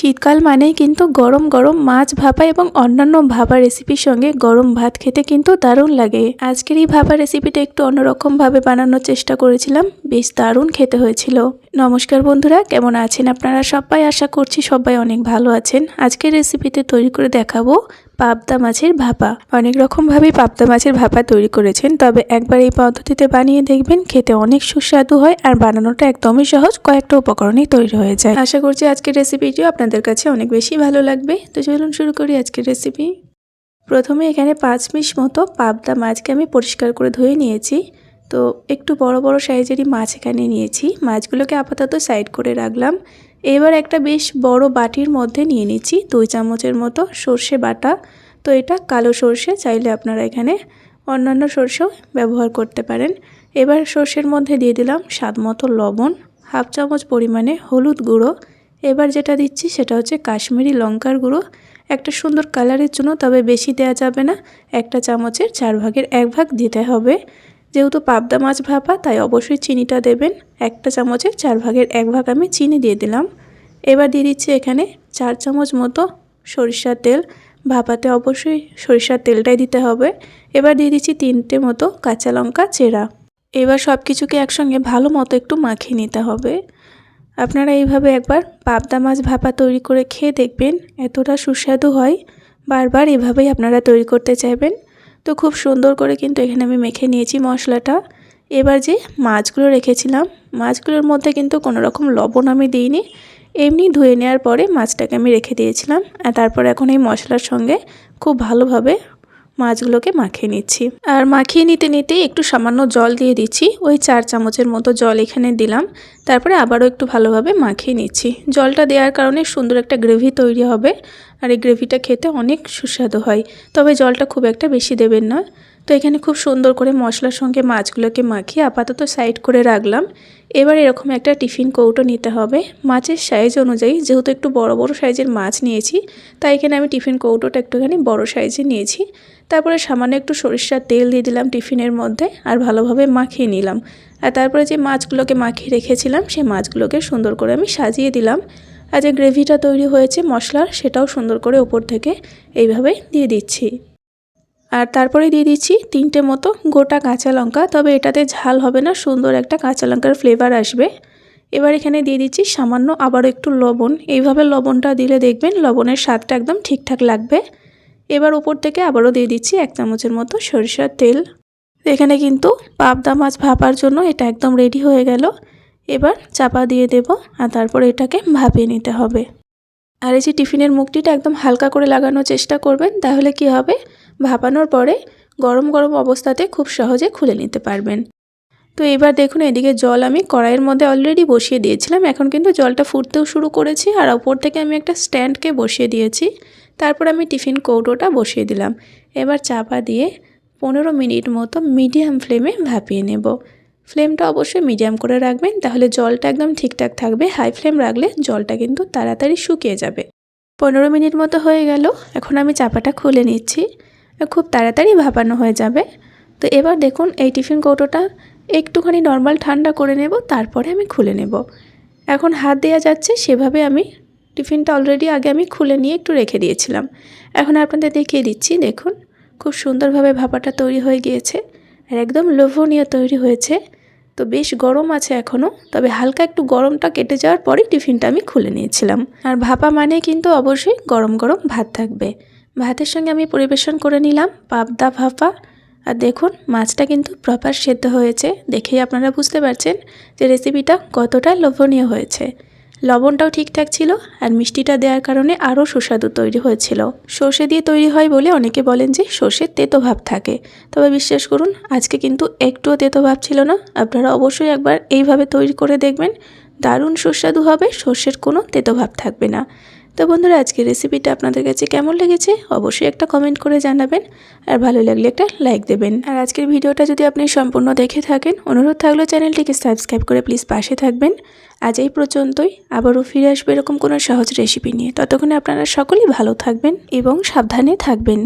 শীতকাল মানেই কিন্তু গরম গরম মাছ ভাপা এবং অন্যান্য ভাপা রেসিপির সঙ্গে গরম ভাত খেতে কিন্তু দারুণ লাগে। আজকের এই ভাপা রেসিপিটা একটু অন্যরকমভাবে বানানোর চেষ্টা করেছিলাম। বেশ দারুণ খেতে হয়েছিল। নমস্কার বন্ধুরা, কেমন আছেন আপনারা? সবাই আশা করছি সবাই অনেক ভালো আছেন। আজকের রেসিপিতে তৈরি করে দেখাবো পাবদা মাছের ভাপা। অনেক রকমভাবেই পাবদা মাছের ভাপা তৈরি করেছেন, তবে একবার এই পদ্ধতিতে বানিয়ে দেখবেন খেতে অনেক সুস্বাদু হয় আর বানানোটা একদমই সহজ, কয়েকটা উপকরণেই তৈরি হয়ে যায়। আশা করছি আজকের রেসিপিটিও আপনাদের কাছে অনেক বেশি ভালো লাগবে। তো চলুন শুরু করি আজকের রেসিপি প্রথমে এখানে পাঁচ পিস মতো পাবদা মাছকে আমি পরিষ্কার করে ধুয়ে নিয়েছি। তো একটু বড় বড় সাইজেরই মাছ এখানে নিয়েছি। মাছগুলোকে আপাতত সাইড করে রাখলাম। এবার একটা বেশ বড় বাটির মধ্যে নিয়ে নিচ্ছি দুই চামচের মতো সর্ষে বাটা। তো এটা কালো সর্ষে, চাইলে আপনারা এখানে অন্যান্য সর্ষেও ব্যবহার করতে পারেন। এবার সর্ষের মধ্যে দিয়ে দিলাম স্বাদ মতো লবণ, হাফ চামচ পরিমাণে হলুদ গুঁড়ো। এবার যেটা দিচ্ছি সেটা হচ্ছে কাশ্মীরি লঙ্কার গুঁড়ো। একটা সুন্দর কালারের জন্য, তবে বেশি দেওয়া যাবে না। একটা চামচের চার ভাগের এক ভাগ দিতে হবে। যেহেতু পাবদা মাছ ভাপা, তাই অবশ্যই চিনিটা দেবেন। একটা চামচের চার ভাগের এক ভাগ আমি চিনি দিয়ে দিলাম। এবার দিয়ে দিচ্ছি এখানে চার চামচ মতো সরিষার তেল। ভাপাতে অবশ্যই সরিষার তেলটাই দিতে হবে। এবার দিয়ে দিচ্ছি তিনটে মতো কাঁচা লঙ্কা চেরা। এবার সব কিছুকে একসঙ্গে ভালো মতো একটু মাখিয়ে নিতে হবে। আপনারা এইভাবে একবার পাবদা মাছ ভাপা তৈরি করে খেয়ে দেখবেন, এতটা সুস্বাদু হয়। বারবার এভাবেই আপনারা তৈরি করতে চাইবেন। তো খুব সুন্দর করে কিন্তু এখানে আমি মেখে নিয়েছি মশলাটা। এবার যে মাছগুলো রেখেছিলাম, মাছগুলোর মধ্যে কিন্তু কোনো রকম লবণ আমি দিইনি। এমনি ধুয়ে নেওয়ার পরে মাছটাকে আমি রেখে দিয়েছিলাম। আর তারপর এখন এই মশলার সঙ্গে খুব ভালোভাবে মাছগুলোকে মাখিয়ে নিচ্ছি। আর মাখিয়ে নিতে নিতে একটু সামান্য জল দিয়ে দিচ্ছি। ওই চার চামচের মতো জল এখানে দিলাম। তারপরে আবারও একটু ভালোভাবে মাখিয়ে নিচ্ছি। জলটা দেওয়ার কারণে সুন্দর একটা গ্রেভি তৈরি হবে। আর এই গ্রেভিটা খেতে অনেক সুস্বাদু হয়। তবে জলটা খুব একটা বেশি দেবেন না। তো এখানে খুব সুন্দর করে মশলার সঙ্গে মাছগুলোকে মাখিয়ে আপাতত সাইড করে রাখলাম। এবার এরকম একটা টিফিন কৌটো নিতে হবে। মাছের সাইজ অনুযায়ী, যেহেতু একটু বড় বড় সাইজের মাছ নিয়েছি, তাই এখানে আমি টিফিন কৌটোটা একটুখানি বড় সাইজে নিয়েছি। তারপরে সামান্য একটু সরিষার তেল দিয়ে দিলাম টিফিনের মধ্যে আর ভালোভাবে মাখিয়ে নিলাম। আর তারপরে যে মাছগুলোকে মাখিয়ে রেখেছিলাম, সেই মাছগুলোকে সুন্দর করে আমি সাজিয়ে দিলাম। আর যে গ্রেভিটা তৈরি হয়েছে মশলার, সেটাও সুন্দর করে ওপর থেকে এইভাবে দিয়ে দিচ্ছি। আর তারপরে দিয়ে দিচ্ছি তিনটে মতো গোটা কাঁচা লঙ্কা, তবে এটাতে ঝাল হবে না, সুন্দর একটা কাঁচা লঙ্কার ফ্লেভার আসবে। এবার এখানে দিয়ে দিচ্ছি সামান্য আবারও একটু লবণ, এইভাবে লবণটা দিলে দেখবেন লবণের স্বাদটা একদম ঠিকঠাক লাগবে। এবার উপর থেকে আবারও দিয়ে দিচ্ছি এক চামচের মতো সরিষার তেল। এখানে কিন্তু পাবদা মাছ ভাপার জন্য এটা একদম রেডি হয়ে গেল। এবার চাপা দিয়ে দেব আর তারপর এটাকে ভাপিয়ে নিতে হবে। আর এই যে টিফিনের মুখটিটা একদম হালকা করে লাগানোর চেষ্টা করবেন, তাহলে কি হবে? ভাপানোর পরে গরম গরম অবস্থাতে খুব সহজে খুলে নিতে পারবেন। তো এবার দেখুন, এদিকে জল আমি কড়াইয়ের মধ্যে অলরেডি বসিয়ে দিয়েছিলাম। এখন কিন্তু জলটা ফুটতেও শুরু করেছি আর ওপর থেকে আমি একটা স্ট্যান্ডকে বসিয়ে দিয়েছি। তারপর আমি টিফিন কৌটোটা বসিয়ে দিলাম। এবার চাপা দিয়ে পনেরো মিনিট মতো মিডিয়াম ফ্লেমে ভাপিয়ে নেব। ফ্লেমটা অবশ্যই মিডিয়াম করে রাখবেন, তাহলে জলটা একদম ঠিকঠাক থাকবে। হাই ফ্লেম রাখলে জলটা কিন্তু তাড়াতাড়ি শুকিয়ে যাবে। পনেরো মিনিট মতো হয়ে গেল, এখন আমি চাপাটা খুলে নিচ্ছি। খুব তাড়াতাড়ি ভাপানো হয়ে যাবে। তো এবার দেখুন, এই টিফিন কৌটোটা একটুখানি নর্মাল ঠান্ডা করে নেব, তারপরে আমি খুলে নেব। এখন হাত দেওয়া যাচ্ছে, সেভাবে আমি টিফিনটা অলরেডি আগে আমি খুলে নিয়ে একটু রেখে দিয়েছিলাম। এখন আপনাদের দেখিয়ে দিচ্ছি, দেখুন, খুব সুন্দরভাবে ভাপাটা তৈরি হয়ে গিয়েছে। আর একদম লোভনীয় তৈরি হয়েছে। তো বেশ গরম আছে এখনও তবে হালকা একটু গরমটা কেটে যাওয়ার পরেই টিফিনটা আমি খুলে নিয়েছিলাম। আর ভাপা মানে কিন্তু অবশ্যই গরম গরম ভাত থাকবে। ভাতের সঙ্গে আমি পরিবেশন করে নিলাম পাবদা ভাপা। আর দেখুন, মাছটা কিন্তু প্রপার সেদ্ধ হয়েছে। দেখেই আপনারা বুঝতে পারছেন যে রেসিপিটা কতটা লোভনীয় হয়েছে। লবণটাও ঠিকঠাক ছিল আর মিষ্টিটা দেওয়ার কারণে আরও সুস্বাদু তৈরি হয়েছিল। সর্ষে দিয়ে তৈরি হয় বলে অনেকে বলেন যে সর্ষের তেতো ভাব থাকে। তবে বিশ্বাস করুন, আজকে কিন্তু একটুও তেতো ভাব ছিল না। আপনারা অবশ্যই একবার এইভাবে তৈরি করে দেখবেন। দারুণ সুস্বাদু হবে, সর্ষের কোনো তেতো ভাব থাকবে না। তো বন্ধুরা, আজকের রেসিপিটা আপনাদের কাছে কেমন লেগেছে অবশ্যই একটা কমেন্ট করে জানাবেন আর ভালো লাগলে একটা লাইক দেবেন। আর আজকের ভিডিওটা যদি আপনি সম্পূর্ণ দেখে থাকেন, অনুরোধ থাকলেও চ্যানেলটিকে সাবস্ক্রাইব করে প্লিজ পাশে থাকবেন। আজ এই পর্যন্তই, আবারও ফিরে আসবে এরকম কোনো সহজ রেসিপি নিয়ে। ততক্ষণে আপনারা সকলেই ভালো থাকবেন এবং সাবধানে থাকবেন।